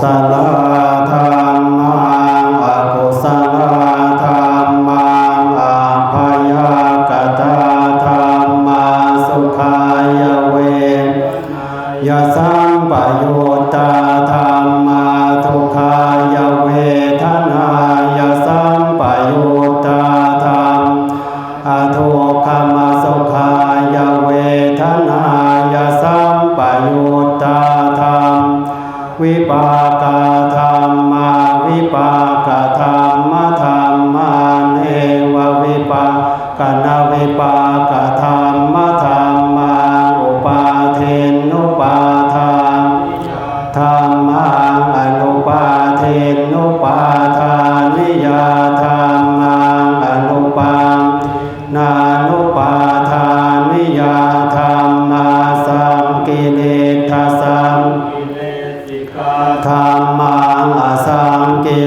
সালাম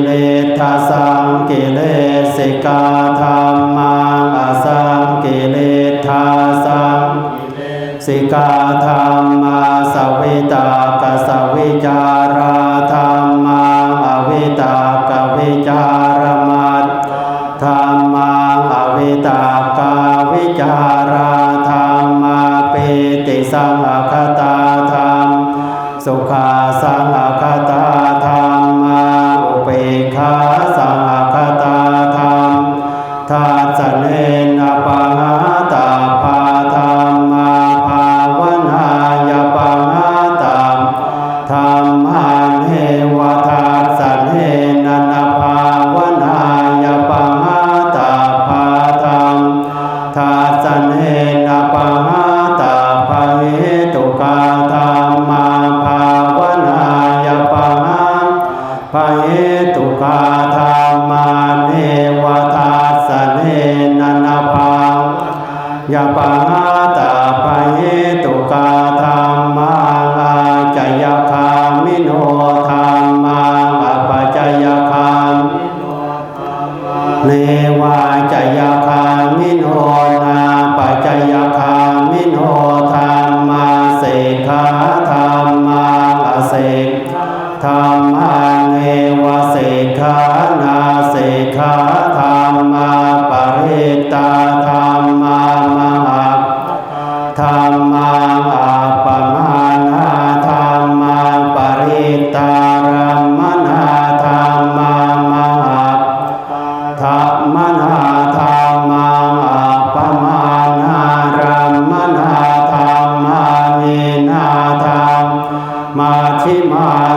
เลทาสังกิเลสิกาธรรมังอสังกิเลทาสังสิกาธรรมาสวิตากสวิจาราธรรมาอวิตากวิจารมัตธรรมาอวิตากวิจาราธรรมาเปติสังคตาธรรมสุขาสังคตา Ah. মা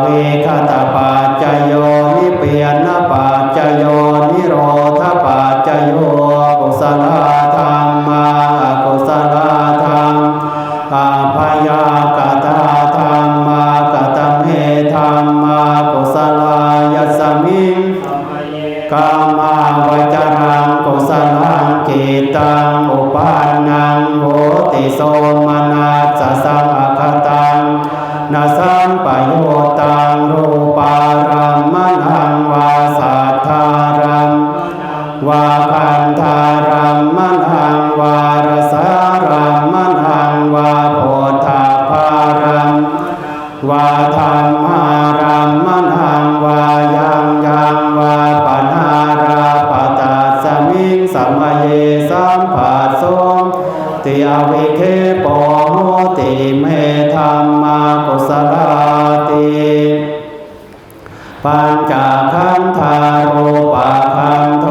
เวคตาปัจจโยนิเปียนปัจจโยนิโรธปัจจโยกุศลธรรมากุศลธรรมอาภยากตาธรรมากตเมธรรมากุศลายสมิงกามาวจรังกุศลังกิตังอุปานังโหติโสมนัสสะสังอคตัง นาสัมปโยตังรูปารามมนังวาสัทธารัมวาพันธารัมมนังวาร ปัญจคันธารูปะขันโท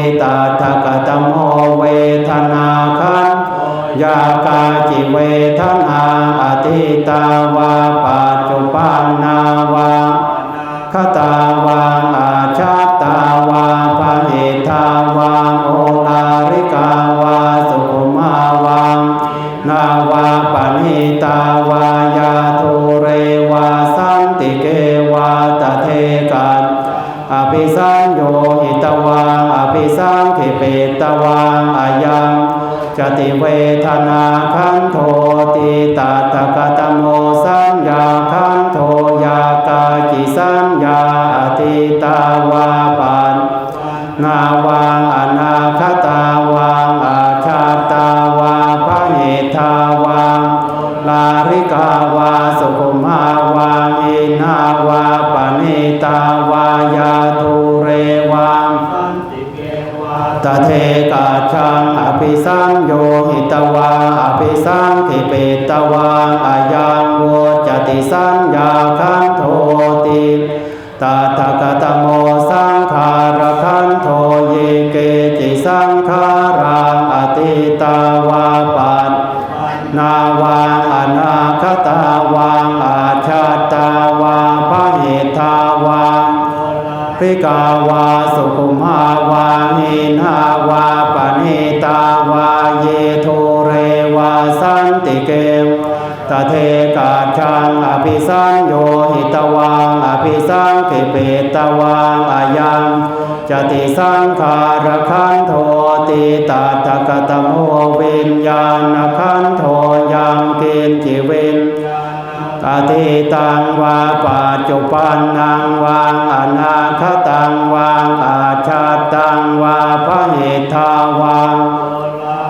ติตาทกตโมเวทนาคันยากาจิเวทนาอติตาวาปัจจุปันนาวาคตาวาอาชาตาวาปะหิทาวาโอลาริกาวาสุขุมาวานาวาปะนิตาวา ญญาคันโทติตาทกตโมสังขารคันโทเยเกจิสังขารังอติตาวาปันนาวังอนาคตาวังอาชาตาวาพระเหตาวังพิกา ตวังอายังจติสังขารคันโทติตาตกตโมวิญญาณคันโทยังกินจิวินอติตังวาปัจจุปันนังวังอนาคตังวังอาชาตังวาพระเหทาวัง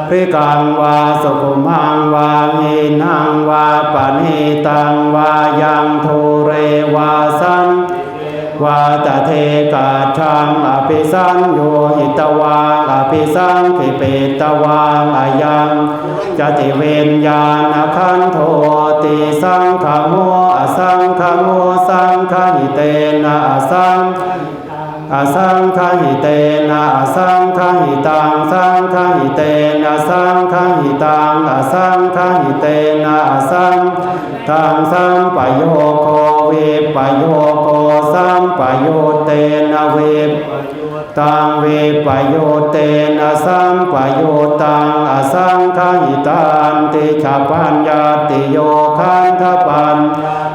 พิกังวาสุขุมังวาหีนังวาปณิตังวายังทุเรวาสัน วาตเทกาชังอภิสัญโยหิตวังอภิสังขิเปตวังอายังจติเวนญาณขันโทติสังขโมอสังขโมสังขหิเตนะอสังอสังขหิเตนะอสังขหิตังสังขหิเตนะสังขหิตังอสังขหิเตนะอสังตังสัมปโยโควิปโยโคสัม ปโยเตนะวิปตังเวปโยเตนะสัมปโยตังอสังขหิตันติขปัญญาติโยคันทปัน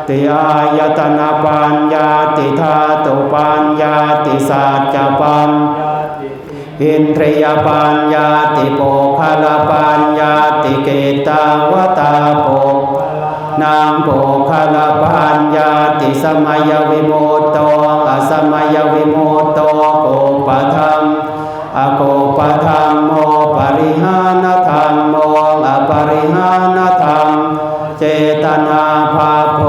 ติอายตนะปัญญาติธาตุปัญญาติสัจจปัญอินทรียปัญญาติโปคาลปัญญาติเกตาวตา นางโปคาลปัญญาติสมัยวิโมตโตอสมัยวิโมตโตโกปะธรรมอโกปะธรรมโมปริหานธรรมโมอปริหานธรรม เจตนาภาโพ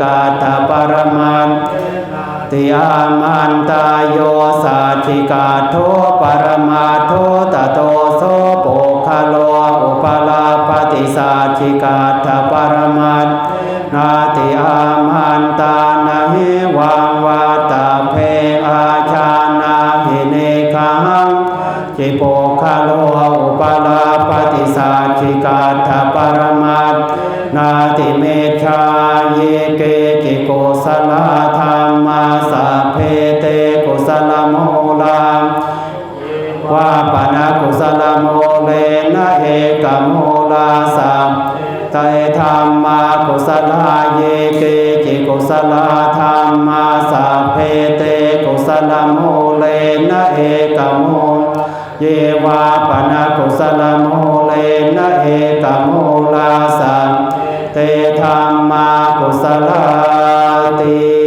กาตปรมันติอามันตาโยสัจิกาโทปรมาโทตโตโสโปุคโลอุปลาปฏิสัจิกาตปรมันนาติอามันตานาหิวังวาตาเพอาชานาหิเนคังจิโปคาโลอุปลาปฏิสัจิกาตปรมัต นาติเมชาเยเกจิโกสลาธรรมาสัพเพเตกุสลโมลังว่าปานากุสลโมเลนะเอกโมลาสัมไตธรรมากุสลาเยเกจิกุสลาธรรมาสัพเพเตกุสลโมเลนะเอกโมเยวาปานากุสลโมเลนะเอกโมลาสัม เตธรรมากุสลาติ